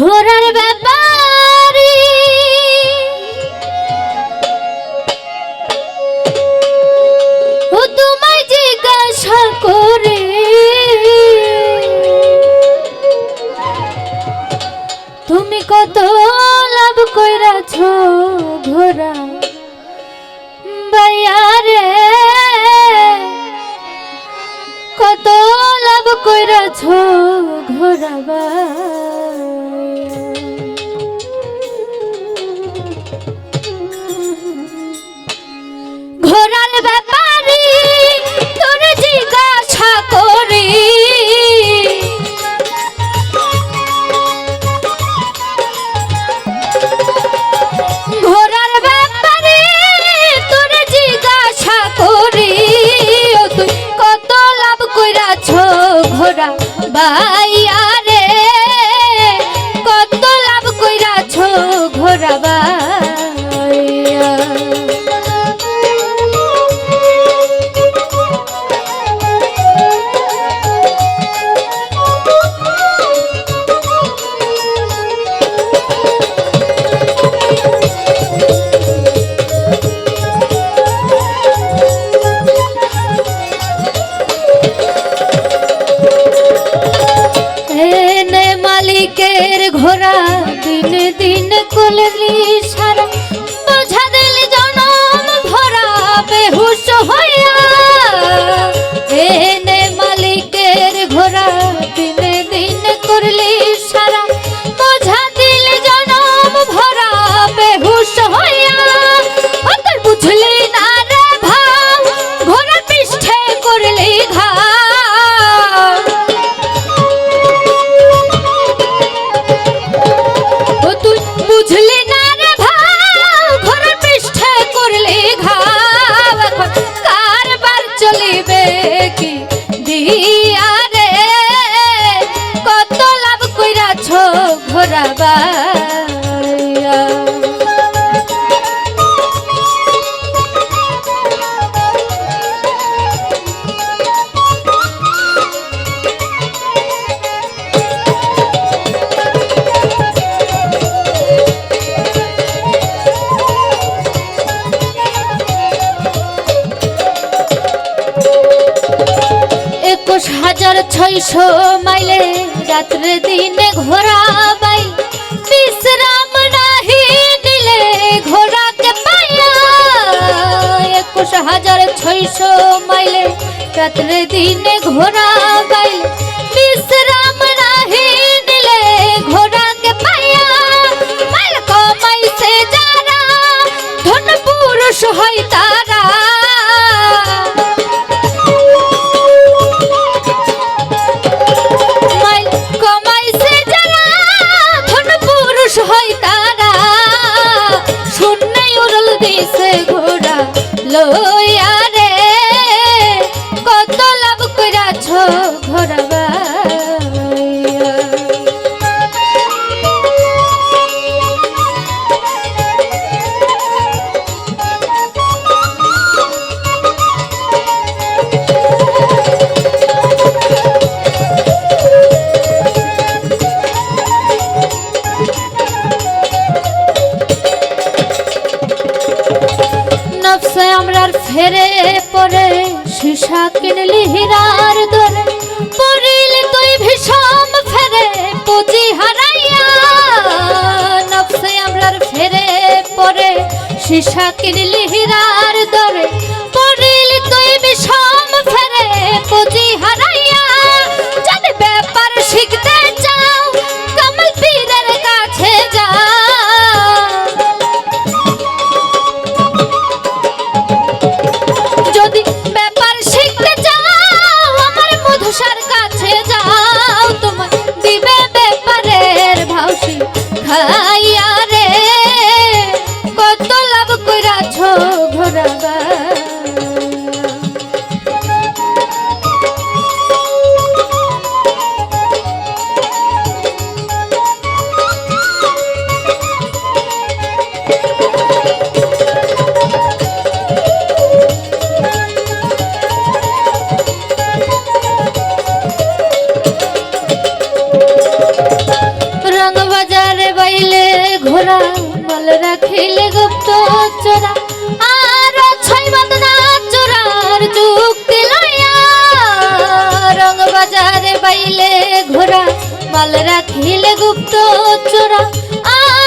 ঘোরার ব্যাপারে। ও তোমায় জিজ্ঞাসা করে। তুমি কত লাভ কইরাছ ঘোরা বাইয়ারে কত লাভ কইরাছ ঘোরা বা ওরা বা সকল দৃশ্য কি ছয়শো মাইলে রাত্রে দিনে ঘোরা বাই। বিশ্রাম নাহি দিলে ঘোড়াকে পাইয়া। একুশ হাজার ছয়শো মাইলে রাত্রে দিনে ঘোরা বাই। বলো সোনার ফেরে পরে সীসা কিনলি হীরার দরে। পরিলে তুই ভীষণ ফেরে, পুঁজি হারাইয়া নবসে আমরার ফেরে পরে সীসা কিনলি হীরার রাখিলে গুপ্ত চোরা। আর ছয় বদনা চোরার যুক্তি লইয়া রং বাজারে বাইলে ঘোরা। মাল রাখিলে গুপ্ত চোরা আর